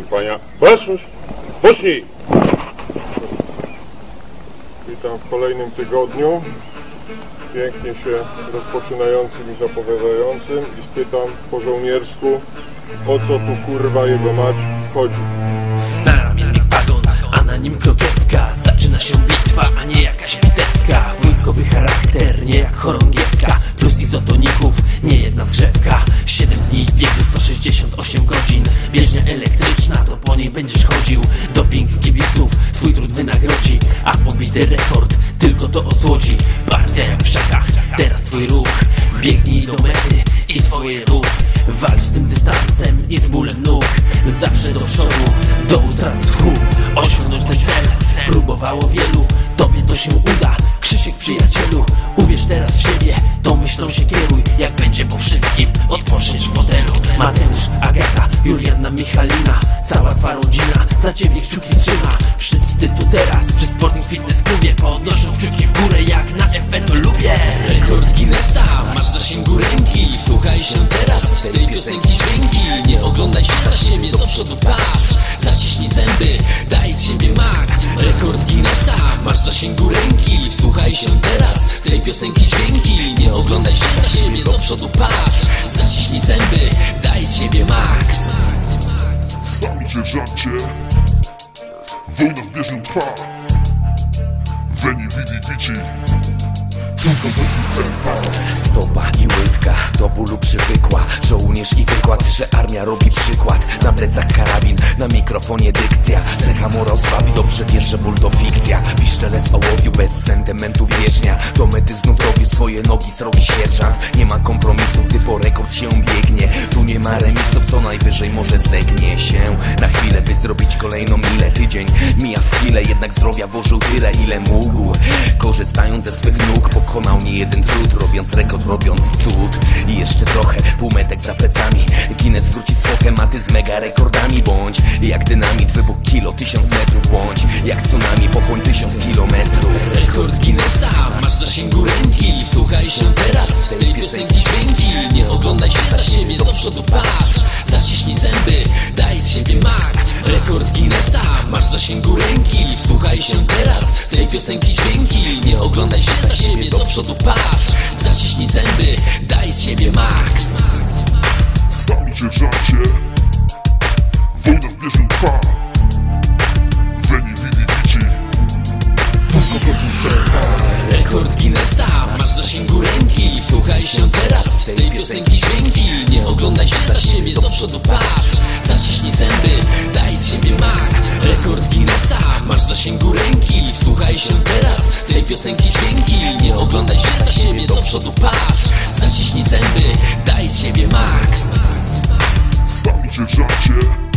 Kompania. Posłuchaj! Puśnij! Witam w kolejnym tygodniu. Pięknie się rozpoczynającym i zapowiadającym i spytam po żołniersku, o co tu kurwa jego mać chodzi. Na ramiennik pagon, a na nim krokiewka Zaczyna się bitwa, a nie jakaś bitewka Wojskowy charakter, nie jak chorągiewka Rekord, tylko to osłodzi Partia jak w szakach, teraz twój ruch Biegnij do mety i swoje rób Walcz z tym dystansem i z bólem nóg. Zawsze do przodu, do utraty tchu. Osiągnąć ten cel, próbowało wielu. Tobie to się uda, Krzysiek przyjacielu. Uwierz teraz w siebie, tą myślą się kieruj. Jak będzie po wszystkim, odpoczniesz w fotelu Mateusz, Agata, Julianna, Michalina Cała twa rodzina, za ciebie kciuki trzyma. Wszyscy tu teraz, przy Sporting Fitness Klubie. Podnoszą kciuki w górę, jak na FB to lubię. Rekord Guinnessa, masz w zasięgu ręki. Słuchaj się teraz, w tej piosenki dźwięki. Nie oglądaj się za siebie, do przodu patrz. Zaciśnij zęby, daj z siebie mak Rekord Guinnessa, masz w zasięgu ręki. Słuchaj się teraz, w tej piosenki dźwięki. Nie oglądaj się za siebie, do trwa vidi vici Tylko Stopa i łydka do bólu przywykła. Żołnierz i wykład, że armia robi przykład. Na plecach karabin, na mikrofonie dykcja. Cecha morał słabi, dobrze wiesz, że ból to fikcja. Piszczele z ołowiu, bez sentymentów wierznia. Do mety znów robił swoje nogi srogi sierżant. Nie ma kompromisów, gdy po rekord się biegnie. Tu nie ma remisów, co najwyżej może zegnie się. Na chwilę, chwilę, jednak zdrowia włożył tyle, ile mógł. Korzystając ze swych nóg, pokonał nie jeden trud Robiąc rekord, robiąc cud. I jeszcze trochę, półmetek za plecami. Guinness wróci z fochematy z mega rekordami. Bądź jak dynamit, wybuch kilo, tysiąc metrów. Bądź jak tsunami, pochłoń tysiąc kilometrów. Rekord Guinnessa, masz w zasięgu ręki. Słuchaj się teraz, w tej piosenki dźwięki. Nie oglądaj się za siebie, do przodu patrz. Zaciśnij zęby, daj z siebie mak Rekord Guinnessa, masz w zasięgu ręki. Słuchaj się teraz, w tej piosenki dźwięki. Nie oglądaj się za siebie, do przodu patrz. Zaciśnij zęby, daj z siebie max Sami sierżancie Wojna w bieżni trwa. Veni vidi vici Rekord Guinnessa, masz w zasięgu ręki. Słuchaj się teraz, w tej piosenki dźwięki. Nie oglądaj się za siebie, do przodu patrz. Zaciśnij zęby, daj z siebie mask Rekord Guinnessa, masz zasięgu ręki Słuchaj się teraz, tej piosenki dźwięki Nie oglądaj się za siebie, do przodu patrz. Zaciśnij zęby, daj z siebie max. Sami sierżancie